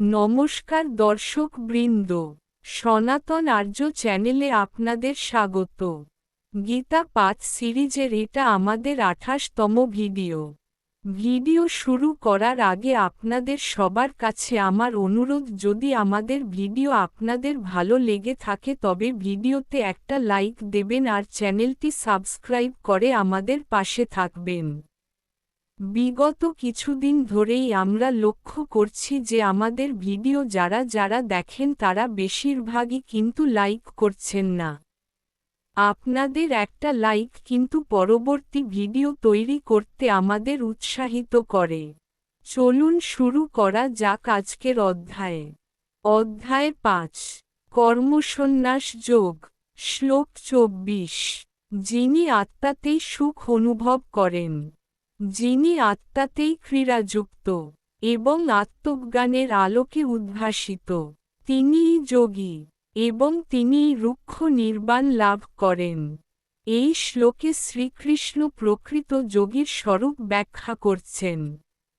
নমস্কার দর্শক বৃন্দ, সনাতন আর্য চ্যানেলে আপনাদের স্বাগত। গীতা পাঠ সিরিজের এটা আমাদের আঠাশতম ভিডিও। ভিডিও শুরু করার আগে আপনাদের সবার কাছে আমার অনুরোধ, যদি আমাদের ভিডিও আপনাদের ভালো লেগে থাকে তবে ভিডিওতে একটা লাইক দেবেন আর চ্যানেলটি সাবস্ক্রাইব করে আমাদের পাশে থাকবেন। বিগত কিছুদিন ধরেই আমরা লক্ষ্য করছি যে আমাদের ভিডিও যারা যারা দেখেন তারা বেশিরভাগই কিন্তু লাইক করছেন না। আপনাদের একটা লাইক কিন্তু পরবর্তী ভিডিও তৈরি করতে আমাদের উৎসাহিত করে। চলুন শুরু করা যাক আজকের অধ্যায়ে। অধ্যায় পাঁচ। কর্মসন্ন্যাস যোগ। শ্লোক চব্বিশ। যিনি আত্মাতেই সুখ অনুভব করেন। যিনি আত্মাতেই ক্রীড়াযুক্ত এবং আত্মজ্ঞানের আলোকে উদ্ভাসিত, তিনিই যোগী এবং তিনিই রুক্ষ নির্বাণ লাভ করেন। এই শ্লোকে শ্রীকৃষ্ণ প্রকৃত যোগীর স্বরূপ ব্যাখ্যা করছেন।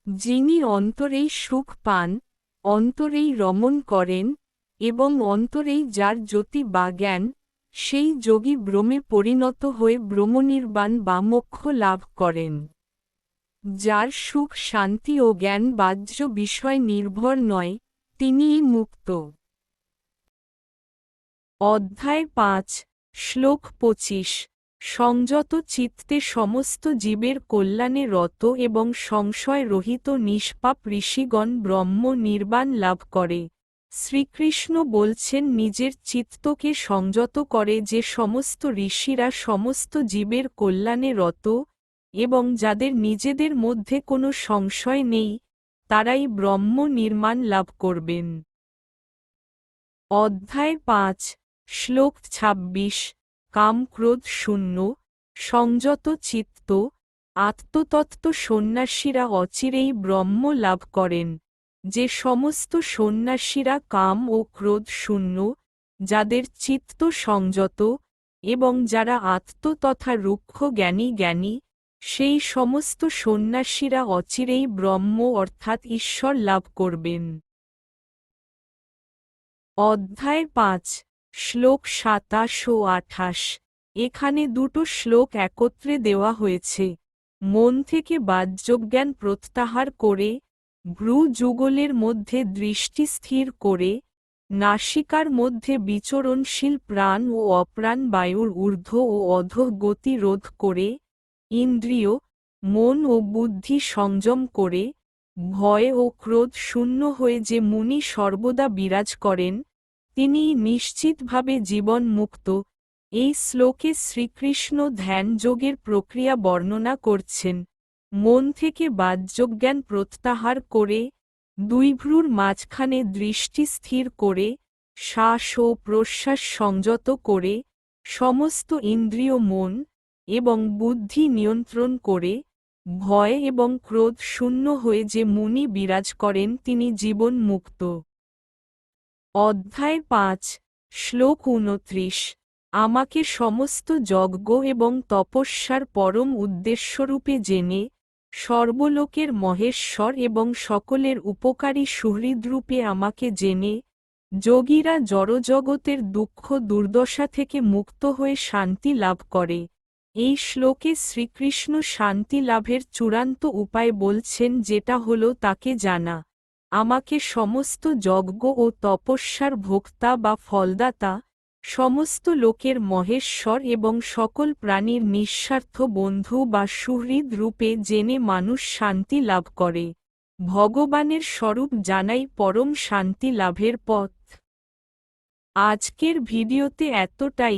যিনি অন্তরেই সুখ পান, অন্তরেই রমণ করেন এবং অন্তরেই যার জ্যোতি বা জ্ঞান, সেই যোগী ব্রমে পরিণত হয়ে ব্রহ্মনির্বাণ বা মোক্ষ লাভ করেন। যার সুখ, শান্তি ও জ্ঞান বাহ্য বিষয় নির্ভর নয়, তিনিই মুক্ত। অধ্যায় পাঁচ, শ্লোক পঁচিশ, সংযত চিত্তে সমস্ত জীবের কল্যাণে রত এবং সংশয় রহিত নিষ্পাপ ঋষিগণ ব্রহ্ম নির্বাণ লাভ করে। শ্রীকৃষ্ণ বলছেন, নিজের চিত্তকে সংযত করে যে সমস্ত ঋষিরা সমস্ত জীবের কল্যাণে রত এবং যাদের নিজেদের মধ্যে কোনো সংশয় নেই, তারাই ব্রহ্ম নির্মাণ লাভ করবেন। অধ্যায় পাঁচ, শ্লোক ছাব্বিশ কাম ক্রোধ শূন্য, সংযত চিত্ত, আত্মতত্ত্ব সন্ন্যাসীরা অচিরেই ব্রহ্ম লাভ করেন। যে সমস্ত সন্ন্যাসীরা কাম ও ক্রোধ শূন্য, যাদের চিত্ত সংযত এবং যারা আত্ম তথা রুক্ষ জ্ঞানী জ্ঞানী সেই সমস্ত সন্ন্যাসীরা অচিরেই ব্রহ্ম অর্থাৎ ঈশ্বর লাভ করবেন। অধ্যায় পাঁচ, শ্লোক সাতাশ ও আঠাশ। এখানে দুটো শ্লোক একত্রে দেওয়া হয়েছে। মন থেকে বাহ্যজ্ঞান প্রত্যাহার করে, ভ্রু যুগলের মধ্যে দৃষ্টি স্থির করে, নাসিকার মধ্যে বিচরণশীল প্রাণ ও অপ্রাণ বায়ুর ঊর্ধ্ব ও অধ গতি রোধ করে ইন্দ্রিয়, মন ও বুদ্ধি সংযম করে, ভয় ও ক্রোধ শূন্য হয়ে যে মুনি সর্বদা বিরাজ করেন, তিনি নিশ্চিতভাবে জীবন মুক্ত এই শ্লোকে শ্রীকৃষ্ণ ধ্যান যোগের প্রক্রিয়া বর্ণনা করছেন। মন থেকে বাহ্যজ্ঞান প্রত্যাহার করে, দুই ভ্রুর মাঝখানে দৃষ্টি স্থির করে, শ্বাস ও প্রশ্বাস সংযত করে, সমস্ত ইন্দ্রিয় মন এবং বুদ্ধি নিয়ন্ত্রণ করে, ভয় এবং ক্রোধ শূন্য হয়ে যে মুনি বিরাজ করেন তিনি জীবন মুক্ত। অধ্যায় পাঁচ, শ্লোক উনত্রিশ আমাকে সমস্ত যজ্ঞ এবং তপস্যার পরম উদ্দেশ্যরূপে জেনে, সর্বলোকের মহেশ্বর এবং সকলের উপকারী সুহৃদরূপে আমাকে জেনে, যোগীরা জড়জগতের দুঃখ দুর্দশা থেকে মুক্ত হয়ে শান্তি লাভ করে। এই শ্লোকে শ্রীকৃষ্ণ শান্তি লাভের চূড়ান্ত উপায় বলছেন যেটা হল তাকে জানা। আমাকে সমস্ত যজ্ঞ ও তপস্যার ভোক্তা বা ফলদাতা, সমস্ত লোকের মহেশ্বর এবং সকল প্রাণীর নিঃস্বার্থ বন্ধু বা সুহৃদ রূপে জেনে মানুষ শান্তি লাভ করে। ভগবানের স্বরূপ জানাই পরম শান্তি লাভের পথ। আজকের ভিডিওতে এতটাই।